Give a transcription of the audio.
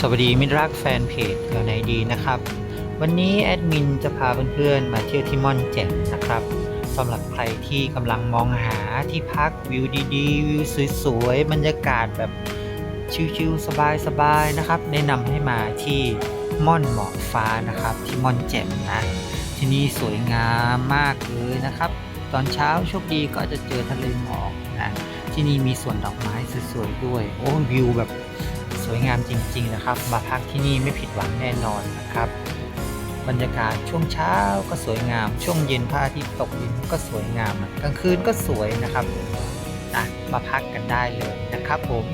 สวัสดีมิตรรักแฟนเพจเหล่าไหนดีนะครับ วันนี้แอดมินจะพาเพื่อนๆมาเที่ยวที่ม่อนแจ่มนะครับสำหรับใครที่กำลังมองหาที่พักวิวดีๆ วิวสวยๆ บรรยากาศแบบชิลๆสบายๆนะครับ แนะนำให้มาที่ม่อนหมอกฟ้านะครับ ที่ม่อนแจ่มนะ ที่นี่สวยงามมากเลยนะครับ ตอนเช้าโชคดีก็จะเจอทะเลหมอกนะที่นี่มีสวนดอกไม้สวยๆด้วย โอ้วิวแบบ สวยงามจริง ๆ นะครับ มาพักที่นี่ไม่ผิดหวังแน่นอนนะครับ บรรยากาศช่วงเช้าก็สวยงาม ช่วงเย็นพระอาทิตย์ตกดินก็สวยงามกลางคืนก็สวยนะครับนะมาพักกันได้เลยนะครับผม